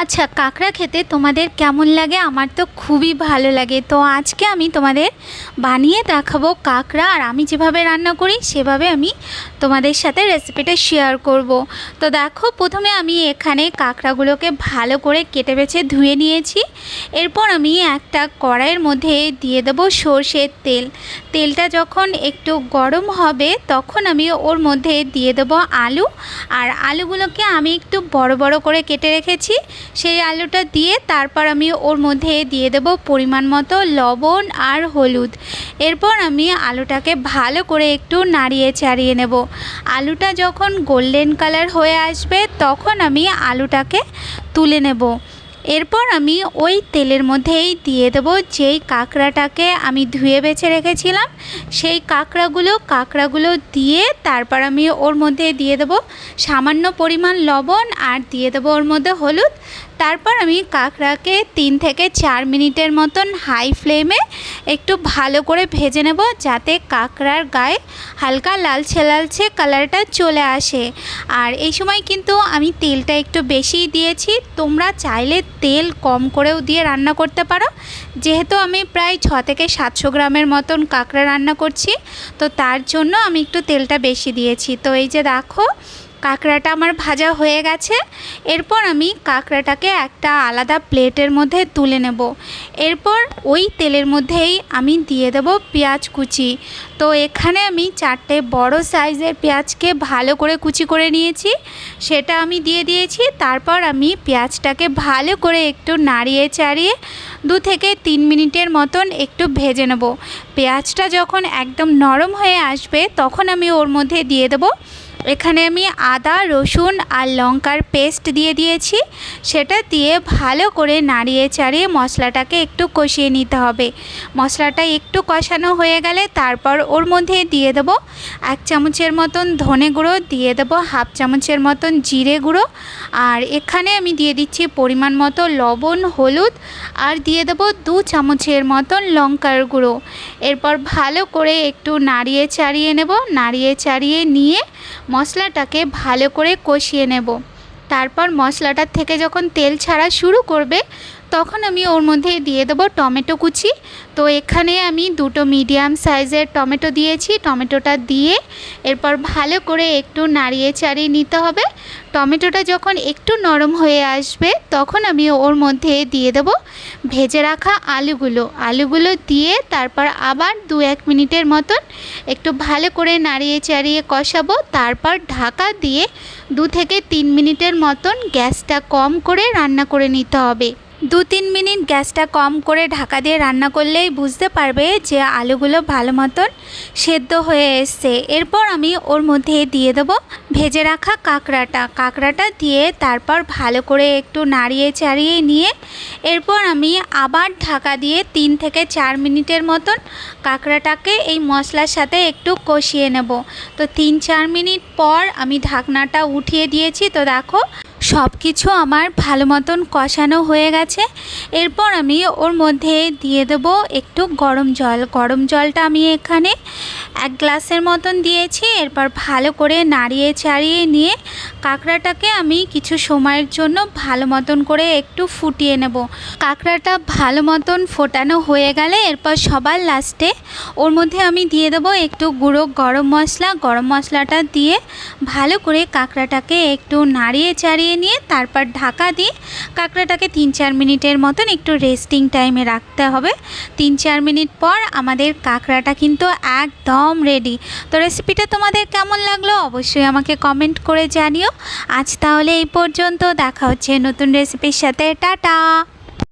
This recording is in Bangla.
আচ্ছা কাঁকড়া খেতে তোমাদের কেমন লাগে? আমার তো খুবই ভালো লাগে। তো আজকে আমি তোমাদের বানিয়ে দেখাবো কাঁকড়া, আর আমি যেভাবে রান্না করি, সেভাবে আমি তোমাদের সাথে রেসিপিটা শেয়ার করব। তো দেখো, প্রথমে আমি এখানে কাঁকড়াগুলোকে ভালো করে কেটে বেছে ধুয়ে নিয়েছি। এরপর আমি একটা কড়াইয়ের মধ্যে দিয়ে দেবো সর্ষের তেল। তেলটা যখন একটু গরম হবে, তখন আমি ওর মধ্যে দিয়ে দেবো আলু। আর আলুগুলোকে আমি একটু বড় বড় করে কেটে রেখেছি। সেই আলুটা দিয়ে তারপর আমি ওর মধ্যে দিয়ে দেব পরিমাণ মতো লবণ আর হলুদ। এরপর আমি আলুটাকে ভালো করে একটু নাড়িয়ে চাড়িয়ে নেব। আলুটা যখন গোল্ডেন কালার হয়ে আসবে, তখন আমি আলুটাকে তুলে নেব। এরপর আমি ওই তেলের মধ্যেই দিয়ে দেবো যেই কাঁকড়াটাকে আমি ধুয়ে বেছে রেখেছিলাম, সেই কাঁকড়াগুলো কাঁকড়াগুলো দিয়ে তারপর আমি ওর মধ্যে দিয়ে দেবো সামান্য পরিমাণ লবণ আর দিয়ে দেবো ওর মধ্যে হলুদ। তারপর আমি কাঁকড়াকে তিন থেকে চার মিনিটের মতন হাই ফ্লেমে একটু ভালো করে ভেজে নেব যাতে কাঁকড়ার গায়ে হালকা লালচে লালচে কালারটা চলে আসে। আর এই সময় কিন্তু আমি তেলটা একটু বেশিই দিয়েছি। তোমরা চাইলে তেল কম করেও দিয়ে রান্না করতে পারো। যেহেতু আমি প্রায় ছ থেকে সাতশো গ্রামের মতন কাঁকড়া রান্না করছি, তো তার জন্য আমি একটু তেলটা বেশি দিয়েছি। তো এই যে দেখো কাঁকড়াটা আমার ভাজা হয়ে গেছে। এরপর আমি কাঁকড়াটাকে একটা আলাদা প্লেটের মধ্যে তুলে নেব। এরপর ওই তেলের মধ্যেই আমি দিয়ে দেব পেঁয়াজ কুচি। তো এখানে আমি চারটে বড় সাইজের পেঁয়াজকে ভালো করে কুচি করে নিয়েছি। সেটা আমি দিয়ে দিয়েছি। তারপর আমি পেঁয়াজটাকে ভালো করে একটু নাড়িয়ে চাড়িয়ে দু থেকে তিন মিনিটের মতন একটু ভেজে নেব। পেঁয়াজটা যখন একদম নরম হয়ে আসবে, তখন আমি ওর মধ্যে দিয়ে দেবো এখানে আমি আদা, রসুন আর লঙ্কার পেস্ট দিয়ে দিয়েছি। সেটা দিয়ে ভালো করে নাড়িয়ে চাড়িয়ে মশলাটাকে একটু কষিয়ে নিতে হবে। মশলাটা একটু কষানো হয়ে গেলে তারপর ওর মধ্যে দিয়ে দেবো এক চামচের মতন ধনে গুঁড়ো, দিয়ে দেবো হাফ চামচের মতন জিরে গুঁড়ো। আর এখানে আমি দিয়ে দিচ্ছি পরিমাণ মতো লবণ, হলুদ আর দিয়ে দেবো দু চামচের মতন লঙ্কার গুঁড়ো। এরপর ভালো করে একটু নাড়িয়ে চাড়িয়ে নেব। নাড়িয়ে চাড়িয়ে নিয়ে মশলাটাকে ভালো করে কষিয়ে নেব। তারপর মশলাটার থেকে যখন তেল ছাড়া শুরু করবে তখন আমি ওর মধ্যে দিয়ে দেবো টমেটো কুচি। তো এখানে আমি দুটো মিডিয়াম সাইজের টমেটো দিয়েছি। টমেটোটা দিয়ে এরপর ভালো করে একটু নাড়িয়ে চাড়িয়ে নিতে হবে। টমেটোটা যখন একটু নরম হয়ে আসবে, তখন আমি ওর মধ্যে দিয়ে দেবো ভেজে রাখা আলুগুলো। আলুগুলো দিয়ে তারপর আবার দু এক মিনিটের মতন একটু ভালো করে নাড়িয়ে চাড়িয়ে কষাবো। তারপর ঢাকা দিয়ে দু থেকে তিন মিনিটের মতন গ্যাসটা কম করে রান্না করে নিতে হবে। দু তিন মিনিট গ্যাসটা কম করে ঢাকা দিয়ে রান্না করলেই বুঝতে পারবে যে আলুগুলো ভালো মতন সেদ্ধ হয়ে এসছে। এরপর আমি ওর মধ্যে দিয়ে দেবো ভেজে রাখা কাঁকড়াটা। কাঁকড়াটা দিয়ে তারপর ভালো করে একটু নাড়িয়ে চাড়িয়ে নিয়ে এরপর আমি আবার ঢাকা দিয়ে তিন থেকে চার মিনিটের মতন কাঁকড়াটাকে এই মশলার সাথে একটু কষিয়ে নেব। তো তিন চার মিনিট পর আমি ঢাকনাটা উঠিয়ে দিয়েছি। তো দেখো সব কিছু আমার ভালো মতন কষানো হয়ে গেছে। এরপর আমি ওর মধ্যে দিয়ে দেব একটু গরম জল। গরম জলটা আমি এখানে এক গ্লাসের মতন দিয়েছি। এরপর ভালো করে নাড়িয়ে চাড়িয়ে নিয়ে কাঁকড়াটাকে আমি কিছু সময়ের জন্য ভালো মতন করে একটু ফুটিয়ে নেব। কাঁকড়াটা ভালো মতন ফোটানো হয়ে গেলে এরপর সবার লাস্টে ওর মধ্যে আমি দিয়ে দেবো একটু গুঁড়ো গরম মশলা। গরম মশলাটা দিয়ে ভালো করে কাঁকড়াটাকে একটু নাড়িয়ে চাড়িয়ে নিয়ে তারপর ঢাকা দিয়ে কাঁকড়াটাকে তিন চার মিনিটের মতন একটু রেস্টিং টাইমে রাখতে হবে। তিন চার মিনিট পর আমাদের কাঁকড়াটা কিন্তু একদম রেডি তো রেসিপিটা তোমাদের কেমন লাগল অবশ্যই আমাকে কমেন্ট করে জানিও। আজ তাহলে এই পর্যন্ত, দেখা হচ্ছে নতুন রেসিপির সাথে। টাটা!